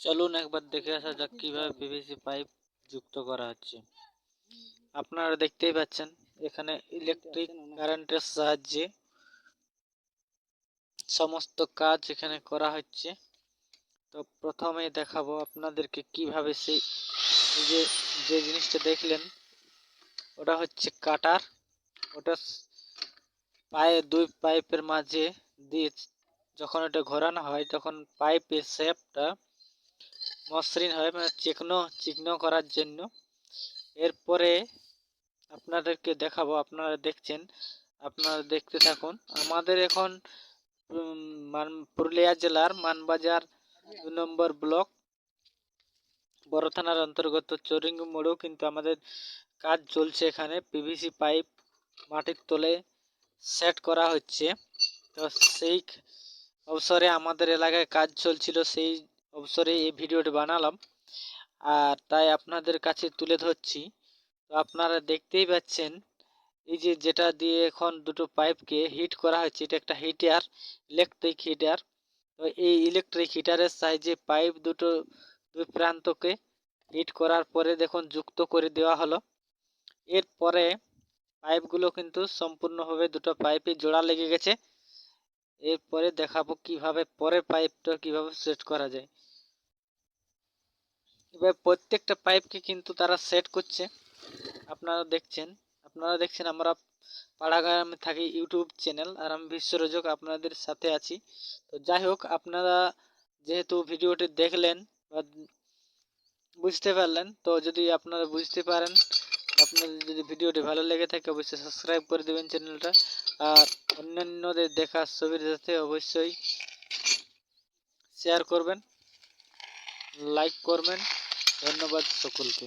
চলুন একবার দেখে আসা যাক কীভাবে পিভিসি পাইপ যুক্ত করা হচ্ছে। আপনারা দেখতেই পাচ্ছেন, এখানে ইলেকট্রিক কারেন্টের সাহায্যে সমস্ত কাজ এখানে করা হচ্ছে। তো প্রথমে দেখাবো আপনাদেরকে কীভাবে সেই যে যে জিনিসটা দেখলেন, ওটা হচ্ছে কাটার। ওটা পায়ে দুই পাইপের মাঝে দিয়ে যখন ওটা ঘোরানো হয়, তখন পাইপের শেপটা মসৃণ হয় মানে চিকনো চিকনো করার জন্য। এরপরে আপনাদেরকে দেখাবো, আপনারা দেখছেন, আপনারা দেখতে থাকুন। আমাদের এখন মান, পুরুলিয়া জেলার মানবাজার দু নম্বর ব্লক, বড় থানার অন্তর্গত চরিঙ্গি মোড়েও কিন্তু আমাদের কাজ চলছে এখানে। পিভিসি পাইপ মাটির তলে সেট করা হচ্ছে। তো সেই অবসরে আমাদের এলাকায় কাজ চলছিল, সেই অবসরে এই ভিডিওটি বানালাম। আর তাই আপনাদের কাছে তুলে ধরছি। তো আপনারা দেখতেই পাচ্ছেন, এই যে যেটা দিয়ে এখন দুটো পাইপকে হিট করা হচ্ছে এটা একটা হিটার, ইলেকট্রিক হিটার। তো এই ইলেকট্রিক হিটারের সাহায্যে পাইপ দুটো, দুই প্রান্তকে হিট করার পরে দেখুন যুক্ত করে দেওয়া হলো। এরপরে পাইপগুলো কিন্তু সম্পূর্ণভাবে দুটো পাইপে জোড়া লেগে গেছে। এরপরে দেখাবো কীভাবে পরে পাইপটা কীভাবে সেট করা যায়। এবার প্রত্যেকটা পাইপকে কিন্তু তারা সেট করছে। আপনারা দেখছেন আপনারা দেখছেন আমরা পাড়াগ্রামে থাকি ইউটিউব চ্যানেল আর আমি বিশ্বরোজক আপনাদের সাথে আছি। তো যাই হোক, আপনারা যেহেতু ভিডিওটি দেখলেন বা বুঝতে পারলেন, তো যদি আপনারা বুঝতে পারেন, আপনাদের যদি ভিডিওটি ভালো লেগে থাকে, অবশ্যই সাবস্ক্রাইব করে দেবেন চ্যানেলটা আর অন্যান্যদের দেখা ছবির সাথে অবশ্যই শেয়ার করবেন লাইক করবেন। ধন্যবাদ সকলকে।